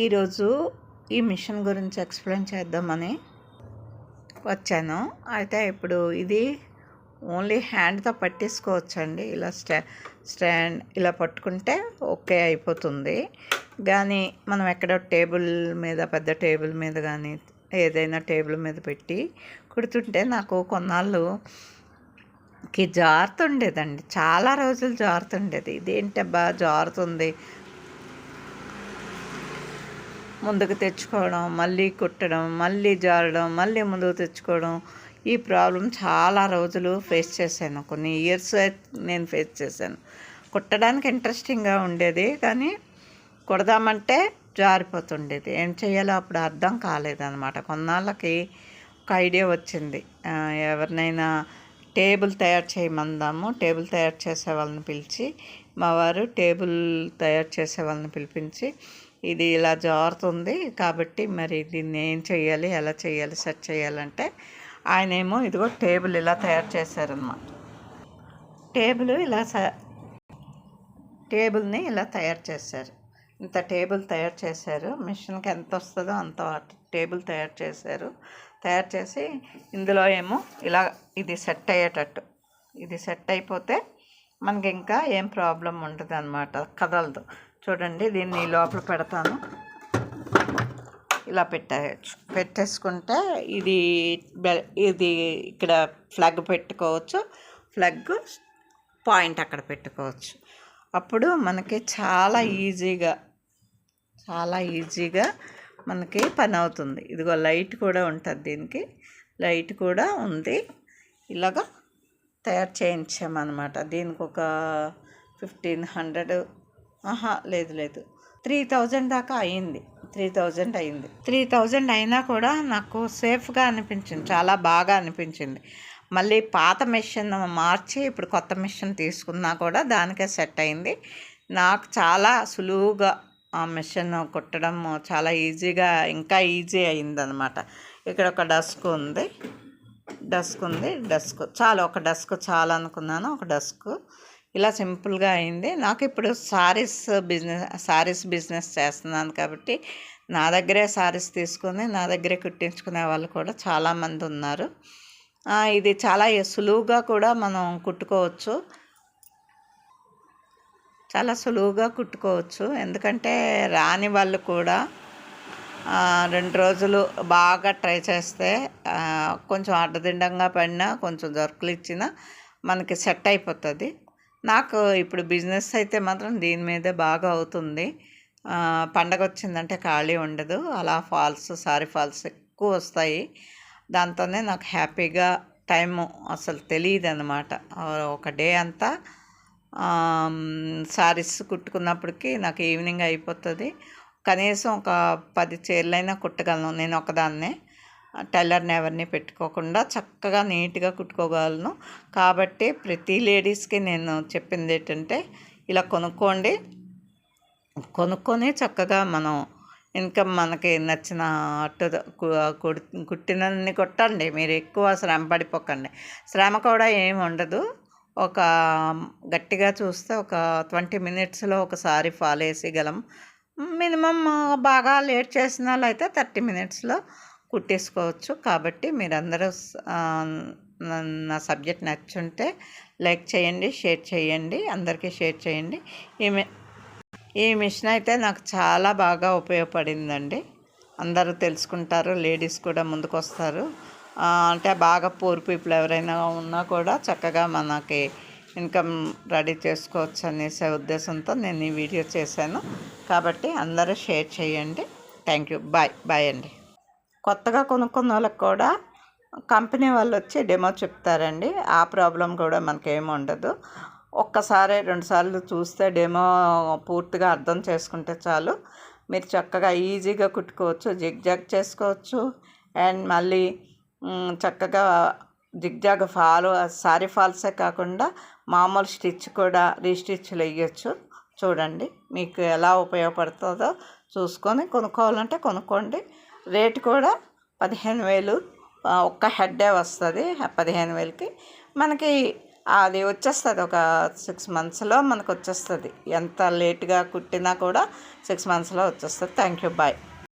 ఈరోజు ఈ మిషన్ గురించి ఎక్స్ప్లెయిన్ చేద్దామని వచ్చాను. అయితే ఇప్పుడు ఇది ఓన్లీ హ్యాండ్తో పట్టేసుకోవచ్చండి. ఇలా స్టా స్టాండ్ ఇలా పట్టుకుంటే ఓకే అయిపోతుంది. కానీ మనం ఎక్కడో టేబుల్ మీద పెద్ద టేబుల్ మీద కానీ ఏదైనా టేబుల్ మీద పెట్టి కుడుతుంటే నాకు కొన్నాళ్ళు కి జారుతుండేదండి. చాలా రోజులు జారుతుండేది. ఇదేంటబ్బా జారుతుంది? ముందుకు తెచ్చుకోవడం మళ్ళీ కుట్టడం మళ్ళీ జారడం మళ్ళీ ముందుకు తెచ్చుకోవడం ఈ ప్రాబ్లం చాలా రోజులు ఫేస్ చేశాను. కొన్ని ఇయర్స్ నేను ఫేస్ చేశాను. కుట్టడానికి ఇంట్రెస్టింగ్గా ఉండేది కానీ కుడదామంటే జారిపోతుండేది. ఏం చేయాలో అప్పుడు అర్థం కాలేదన్నమాట. కొన్నాళ్ళకి ఒక ఐడియా వచ్చింది. ఎవరినైనా టేబుల్ తయారు చేయమందాము టేబుల్ తయారు చేసే వాళ్ళని పిలిచి మా వారు టేబుల్ తయారు చేసే వాళ్ళని పిలిపించి ఇది ఇలా జారుతుంది కాబట్టి మరి దీన్ని ఏం చేయాలి ఎలా చేయాలి సెట్ చేయాలంటే ఆయన ఏమో ఇదిగో టేబుల్ ఇలా తయారు చేశారనమాట టేబుల్ ఇలా టేబుల్ని ఇలా తయారు చేశారు. ఇంత టేబుల్ తయారు చేశారు. మిషన్కి ఎంత వస్తుందో అంత టేబుల్ తయారు చేశారు. తయారు చేసి ఇందులో ఏమో ఇలా ఇది సెట్ అయ్యేటట్టు. ఇది సెట్ అయిపోతే మనకి ఇంకా ఏం ప్రాబ్లం ఉండదు అనమాట కదలదు. చూడండి దీన్ని లోపల పెడతాను. ఇలా పెట్టేయచ్చు పెట్టేసుకుంటే ఇది ఇది ఇక్కడ ఫ్లగ్ పెట్టుకోవచ్చు. ఫ్లగ్ పాయింట్ అక్కడ పెట్టుకోవచ్చు. అప్పుడు మనకి చాలా ఈజీగా చాలా ఈజీగా మనకి పని అవుతుంది. ఇదిగో లైట్ కూడా ఉంటుంది దీనికి. లైట్ కూడా ఉంది. ఇలాగా తయారు చేయించామన్నమాట. దీనికి ఒక ఫిఫ్టీన్ హండ్రెడ్ ఆహా లేదు లేదు. త్రీ థౌజండ్ దాకా అయింది. త్రీ థౌజండ్ అయింది. త్రీ థౌజండ్ అయినా కూడా నాకు సేఫ్గా అనిపించింది. చాలా బాగా అనిపించింది. మళ్ళీ పాత మిషన్ మార్చి ఇప్పుడు కొత్త మిషన్ తీసుకున్నా కూడా దానికే సెట్ అయింది. నాకు చాలా సులువుగా ఆ మిషన్ కుట్టడం చాలా ఈజీగా ఇంకా ఈజీ అయిందనమాట ఇక్కడ ఒక డస్క్ ఉంది. డస్క్ ఉంది. డస్క్. చాలా ఒక డస్క్ చాలా అనుకున్నాను. ఒక డస్క్. ఇలా సింపుల్గా అయింది. నాకు ఇప్పుడు సారీస్ బిజినెస్ సారీస్ బిజినెస్ చేస్తున్నాను కాబట్టి నా దగ్గరే సారీస్ తీసుకొని నా దగ్గరే కుట్టించుకునే వాళ్ళు కూడా చాలామంది ఉన్నారు. ఇది చాలా సులువుగా కూడా మనం కుట్టుకోవచ్చు. చాలా సులువుగా కుట్టుకోవచ్చు. ఎందుకంటే రాని వాళ్ళు కూడా రెండు రోజులు బాగా ట్రై చేస్తే కొంచెం అడ్డదిండంగా పడినా కొంచెం జరుకులు ఇచ్చినా మనకి సెట్ అయిపోతుంది. నాకు ఇప్పుడు బిజినెస్ అయితే మాత్రం దీని మీదే బాగా అవుతుంది. పండగ వచ్చిందంటే ఖాళీ ఉండదు. అలా ఫాల్స్ సారీ ఫాల్స్ ఎక్కువ వస్తాయి. దాంతోనే నాకు హ్యాపీగా టైము అసలు తెలియదు అనమాట ఒక డే అంతా సారీస్ కుట్టుకున్నప్పటికీ నాకు ఈవినింగ్ అయిపోతుంది. కనీసం ఒక పది చీరలైనా కుట్టగలను నేను ఒకదాన్నే. టైలర్ని ఎవరిని పెట్టుకోకుండా చక్కగా నీట్గా కుట్టుకోగలను. కాబట్టి ప్రతి లేడీస్కి నేను చెప్పింది ఏంటంటే ఇలా కొనుక్కోండి. కొనుక్కొని చక్కగా మనం ఇన్కమ్ మనకి నచ్చిన అట్టు కుట్టినన్ని కొట్టండి. మీరు ఎక్కువ శ్రమ పడిపోకండి. శ్రమ కూడా ఏమి ఉండదు. ఒక గట్టిగా చూస్తే ఒక ట్వంటీ మినిట్స్లో ఒకసారి ఫాల్ వేసేయగలం మినిమం బాగా లేట్ చేసిన వాళ్ళు అయితే థర్టీ మినిట్స్లో కుట్టేసుకోవచ్చు. కాబట్టి మీరందరూ నా- సబ్జెక్ట్ నచ్చుంటే లైక్ చేయండి షేర్ చేయండి అందరికీ షేర్ చేయండి. ఈ ఈ మిషన్ అయితే నాకు చాలా బాగా ఉపయోగపడిందండి. అందరూ తెలుసుకుంటారు లేడీస్ కూడా ముందుకు వస్తారు అంటే బాగా పూర్ పీపుల్ ఎవరైనా ఉన్నా కూడా చక్కగా మనకి ఇన్కమ్ రెడీ చేసుకోవచ్చు అనేసే ఉద్దేశంతో నేను ఈ వీడియో చేశాను. కాబట్టి అందరూ షేర్ చేయండి. Thank you. బాయ్. బాయ్ అండి. కొత్తగా కొనుక్కున్న వాళ్ళకి కూడా కంపెనీ వాళ్ళు వచ్చి డెమో చెప్తారండి. ఆ ప్రాబ్లం కూడా మనకేమి ఉండదు. ఒక్కసారి రెండుసార్లు చూస్తే డెమో పూర్తిగా అర్థం చేసుకుంటే చాలు. మీరు చక్కగా ఈజీగా కుట్టుకోవచ్చు జిగ్జాగ్ చేసుకోవచ్చు. అండ్ మళ్ళీ చక్కగా చక్కగా జిగ్జాగ్ ఫాల్ సారీ ఫాల్సే కాకుండా మామూలు స్టిచ్ కూడా రీస్టిచ్లు వేయచ్చు. చూడండి మీకు ఎలా ఉపయోగపడుతుందో చూసుకొని కొనుక్కోవాలంటే కొనుక్కోండి. రేటు కూడా పదిహేను వేలు ఒక్క హెడ్డే వస్తుంది పదిహేను వేలకి. మనకి అది వచ్చేస్తుంది ఒక సిక్స్ మంత్స్లో మనకు వచ్చేస్తుంది ఎంత లేట్గా కుట్టినా కూడా సిక్స్ మంత్స్లో వచ్చేస్తుంది. Thank you bye